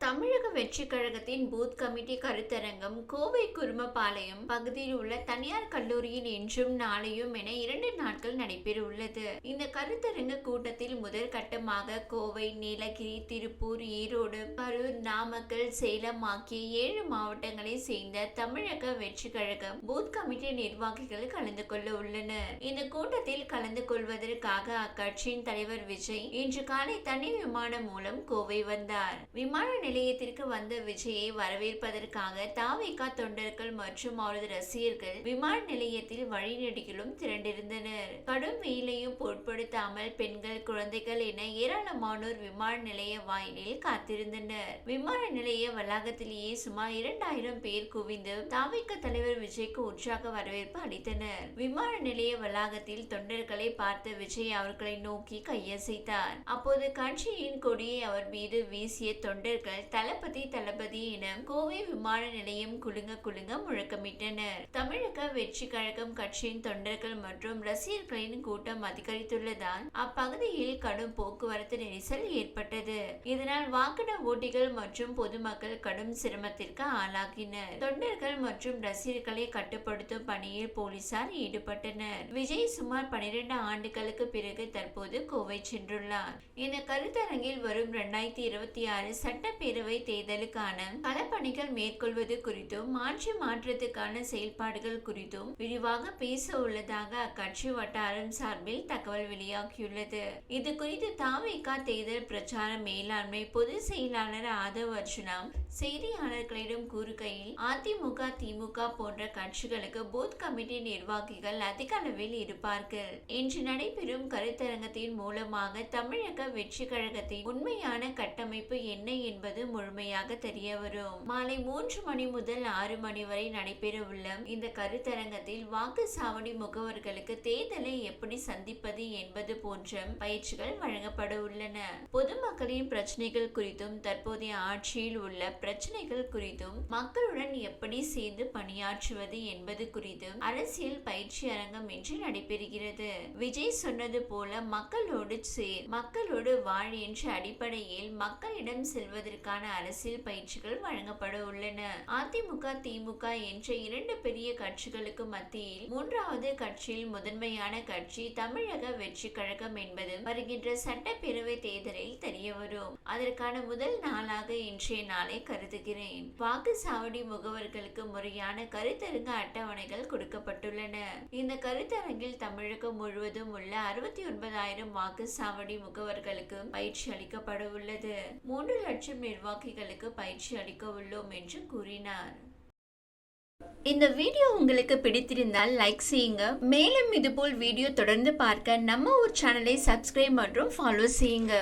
தமிழக வெற்றி கழகத்தின் பூத் கமிட்டி கருத்தரங்கம் கோவை குருமபாளையம் பகுதியில் உள்ள தனியார் கல்லூரியில் இன்றும் நாளையும் என இரண்டு நாட்கள் நடைபெற உள்ளது. இந்த கருத்தரங்க கூட்டத்தில் முதல் கட்டமாக கோவை நீலகிரி திருப்பூர் ஈரோடு கரூர் நாமக்கல் சேலம் ஆகிய ஏழு மாவட்டங்களை சேர்ந்த தமிழக வெற்றி கழகம் பூத் கமிட்டி நிர்வாகிகள் கலந்து கொள்ள உள்ளனர். இந்த கூட்டத்தில் கலந்து கொள்வதற்காக அக்கட்சியின் தலைவர் விஜய் இன்று காலை தனி விமானம் மூலம் கோவை வந்தார். விமான நிலையத்திற்கு வந்த விஜயை வரவேற்பதற்காக தாவிகா தொண்டர்கள் மற்றும் அவரது ரசிகர்கள் விமான நிலையத்தில் வழிநெடுகிலும் திரண்டிருந்தனர். கடும் வெயிலையும் பொருட்படுத்தாமல் பெண்கள் குழந்தைகள் என ஏராளமானோர் விமான நிலைய வாயிலில் காத்திருந்தனர். விமான நிலைய வளாகத்திலேயே சுமார் இரண்டாயிரம் பேர் குவிந்து தாவிக தலைவர் விஜய்க்கு உற்சாக வரவேற்பு அளித்தனர். விமான நிலைய வளாகத்தில் தொண்டர்களை பார்த்த விஜய் அவர்களை நோக்கி கையசைத்தார். அப்போது கட்சியின் கொடியை அவர் மீது வீசிய தொண்டர்கள் தளபதி தளபதி என கோவை விமான நிலையம் குலுங்க குலுங்க முழக்கமிட்டனர். தமிழக வெற்றி கழகம் கட்சியின் தொண்டர்கள் மற்றும் ரசிகர்களின் கூட்டம் அதிகரித்துள்ளதால் அப்பகுதியில் கடும் போக்குவரத்து நெரிசல் ஏற்பட்டது. இதனால் வாகன ஓட்டிகள் மற்றும் பொதுமக்கள் கடும் சிரமத்திற்கு ஆளாகினர். தொண்டர்கள் மற்றும் ரசிகர்களை கட்டுப்படுத்தும் பணியில் போலீசார் ஈடுபட்டனர். விஜய் சுமார் பனிரெண்டு ஆண்டுகளுக்கு பிறகு தற்போது கோவை சென்றுள்ளார். இந்த கருத்தரங்கில் வரும் இரண்டாயிரத்தி இருபத்தி ஆறு சட்டப்பேரவை தேர்தலுக்கான களப்பணிகள் மேற்கொள்வது குறித்தும் ஆட்சி மாற்றத்துக்கான செயல்பாடுகள் குறித்தும் விரிவாக பேச உள்ளதாக அக்கட்சி வட்டாரம் சார்பில் தகவல் வெளியாகியுள்ளது. இது குறித்து தாவிகா தேர்தல் பிரச்சார மேலாண்மை பொதுச் செயலாளர் ஆதவ் அர்ஜுனா செய்தியாளர்களிடம் கூறுகையில் அதிமுக திமுக போன்ற கட்சிகளுக்கு பூத் கமிட்டி நிர்வாகிகள் அதிக அளவில் இருப்பார்கள். இன்று நடைபெறும் கருத்தரங்கத்தின் மூலமாக தமிழக வெற்றி கழகத்தின் உண்மையான கட்டமைப்பு என்ன என்பது முழுமையாக தெரிய வரும் மாலை மூன்று மணி முதல் ஆறு மணி வரை நடைபெறவுள்ள இந்த கருத்தரங்கத்தில் வாக்கு சாவடி முகவர்களுக்கு தேர்தலை எப்படி சந்திப்பது என்பது போன்ற பயிற்சிகள் வழங்கப்பட உள்ளன பொதுமக்களின் பிரச்சனைகள் குறித்தும் தற்போதைய ஆட்சியில் உள்ள பிரச்சனைகள் குறித்தும் மக்களுடன் எப்படி சேர்ந்து பணியாற்றுவது என்பது குறித்தும் அரசியல் பயிற்சி அரங்கம் இன்று நடைபெறுகிறது. விஜய் சொன்னது போல மக்களோடு சேர் மக்களோடு வாழ் என்ற அடிப்படையில் மக்களிடம் செல்வதற்கான அரசியல் பயிற்சிகள் வழங்கப்பட உள்ளன. அதிமுக திமுக என்ற இரண்டு பெரிய கட்சிகளுக்கு மத்தியில் மூன்றாவது கட்சியில் முதன்மையான கட்சி தமிழக வெற்றி கழகம் என்பது வருகின்ற சட்டப்பேரவை தேர்தலில் தெரியவரும். அதற்கான முதல் நாளாக இன்றைய நாளை கருதுகிறேன். வாக்கு சாவடி முகவர்களுக்கு முறையான கருத்தரங்க அட்டவணைகள் கொடுக்கப்பட்டுள்ளன. இந்த கருத்தரங்கில் தமிழகம் முழுவதும் உள்ள அறுபத்தி ஒன்பதாயிரம் வாக்கு சாவடி முகவர்களுக்கு பயிற்சி அளிக்கப்பட உள்ளது மூன்று லட்சம் நிர்வாகிகளுக்கு பயிற்சி அளிக்க உள்ளோம் என்று கூறினார். இந்த வீடியோ உங்களுக்கு பிடித்திருந்தால் லைக் செய்யுங்க. மேலும் இதுபோல் வீடியோ தொடர்ந்து பார்க்க நம்ம ஒரு சேனலை சப்ஸ்கிரைப் மற்றும் ஃபாலோ செய்யுங்க.